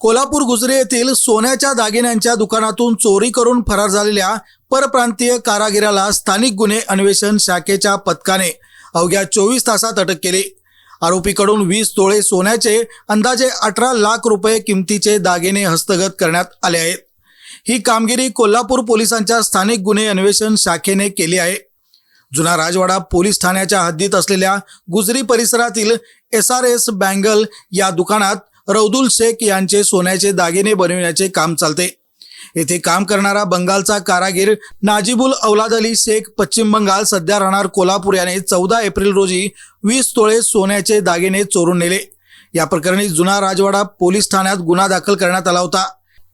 कोल्हापूर गुजरे येथील सोन्याच्या दागिन्यांच्या दुकानातून चोरी करून फरार झालेल्या परप्रांतीय कारागिराला स्थानिक गुन्हे अन्वेषण शाखेच्या पथकाने अवघ्या चोवीस तासात अटक केली. आरोपीकडून वीस तोळे सोन्याचे अंदाजे अठरा लाख रुपये किमतीचे दागिने हस्तगत करण्यात आले आहेत. ही कामगिरी कोल्हापूर पोलिसांच्या स्थानिक गुन्हे अन्वेषण शाखेने केली आहे. जुना राजवाडा पोलीस ठाण्याच्या हद्दीत असलेल्या गुजरी परिसरातील एस आर एस बँगल या दुकानात रौदुल शेख यांचे सोन्याचे दागिने बनविण्याचे काम चालते. येथे काम करणारा बंगालचा कारागीर नाजिबुल औलाद अली शेख पश्चिम बंगाल सध्या राहणार कोल्हापूर याने चौदा एप्रिल रोजी वीस तोळे सोन्याचे दागिने चोरून नेले. या प्रकरणी जुना राजवाडा पोलीस ठाण्यात गुन्हा दाखल करण्यात आला होता.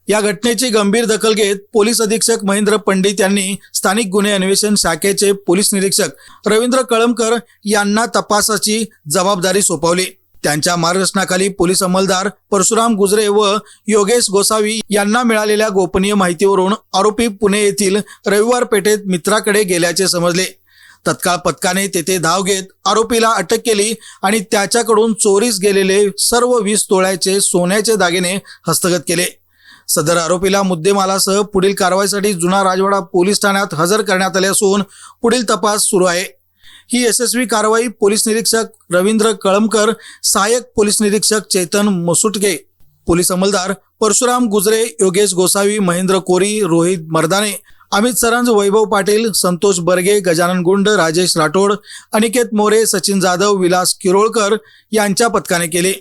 या घटनेची गंभीर दखल घेत पोलीस अधीक्षक महेंद्र पंडित यांनी स्थानिक गुन्हे अन्वेषण शाखेचे पोलीस निरीक्षक रवींद्र कळमकर यांना तपासाची जबाबदारी सोपवली. त्यांच्या मार्गदर्शनाखाली पोलीस अंमलदार परशुराम गुजरे व योगेश गोसावी यांना मिळालेल्या गोपनीय माहितीवरून आरोपी पुणे येथील रविवार पेठेत मित्राकडे गेल्याचे समजले. तत्काळ पथकाने तेथे धाव घेत आरोपीला अटक केली आणि त्याच्याकडून चोरीस गेलेले सर्व वीस तोळ्याचे सोन्याचे दागिने हस्तगत केले. सदर आरोपीला मुद्देमालासह पुढील कारवाईसाठी जुना राजवाडा पोलीस ठाण्यात हजर करण्यात आले असून पुढील तपास सुरू आहे. ही यशस्वी कारवाई पोलीस निरीक्षक रवींद्र कळमकर सहाय्यक पोलीस निरीक्षक चेतन मसुटके पोलीस अंमलदार परशुराम गुजरे योगेश गोसावी महेंद्र कोरी रोहित मर्दाने अमित सरंज वैभव पाटील संतोष बर्गे गजानन गुंड राजेश राठोड अनिकेत मोरे सचिन जाधव विलास किरोळकर यांच्या पथकाने केले.